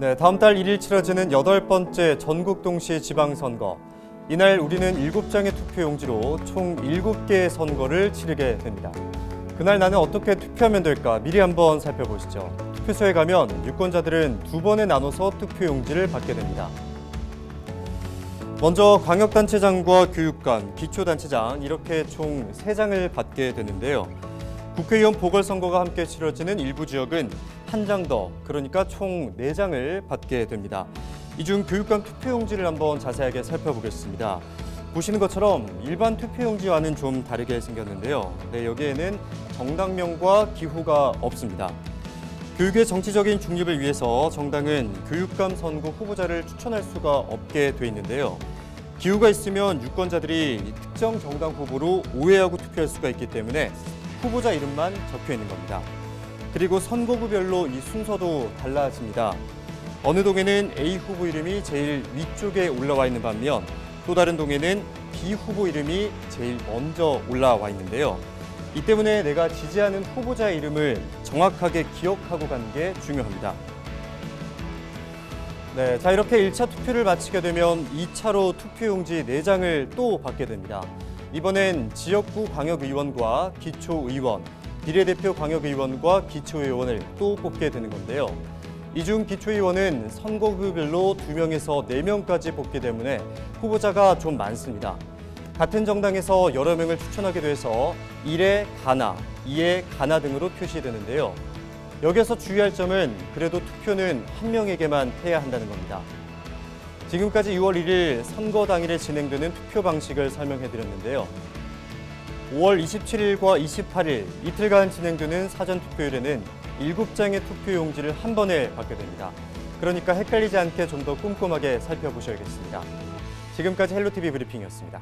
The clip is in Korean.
네, 다음 달 1일 치러지는 여덟 번째 전국 동시 지방선거. 이날 우리는 7장의 투표용지로 총 7개의 선거를 치르게 됩니다. 그날 나는 어떻게 투표하면 될까 미리 한번 살펴보시죠. 투표소에 가면 유권자들은 두 번에 나눠서 투표용지를 받게 됩니다. 먼저 광역단체장과 교육감, 기초단체장 이렇게 총 세장을 받게 되는데요. 국회의원 보궐선거가 함께 치러지는 일부 지역은 한 장 더, 그러니까 총 네장을 받게 됩니다. 이 중 교육감 투표용지를 한번 자세하게 살펴보겠습니다. 보시는 것처럼 일반 투표용지와는 좀 다르게 생겼는데요. 네, 여기에는 정당명과 기호가 없습니다. 교육의 정치적인 중립을 위해서 정당은 교육감 선거 후보자를 추천할 수가 없게 돼 있는데요. 기후가 있으면 유권자들이 특정 정당 후보로 오해하고 투표할 수가 있기 때문에 후보자 이름만 적혀 있는 겁니다. 그리고 선거구별로 이 순서도 달라집니다. 어느 동에는 A 후보 이름이 제일 위쪽에 올라와 있는 반면 또 다른 동에는 B 후보 이름이 제일 먼저 올라와 있는데요. 이 때문에 내가 지지하는 후보자의 이름을 정확하게 기억하고 가는 게 중요합니다. 네, 자 이렇게 1차 투표를 마치게 되면 2차로 투표용지 4장을 또 받게 됩니다. 이번엔 지역구 광역의원과 기초의원, 비례대표 광역의원과 기초의원을 또 뽑게 되는 건데요. 이 중 기초의원은 선거구별로 2명에서 4명까지 뽑기 때문에 후보자가 좀 많습니다. 같은 정당에서 여러 명을 추천하게 돼서 1에 가나, 2에 가나 등으로 표시되는데요. 여기서 주의할 점은 그래도 투표는 한 명에게만 해야 한다는 겁니다. 지금까지 6월 1일 선거 당일에 진행되는 투표 방식을 설명해 드렸는데요. 5월 27일과 28일 이틀간 진행되는 사전 투표일에는 7장의 투표 용지를 한 번에 받게 됩니다. 그러니까 헷갈리지 않게 좀 더 꼼꼼하게 살펴보셔야겠습니다. 지금까지 헬로티비 브리핑이었습니다.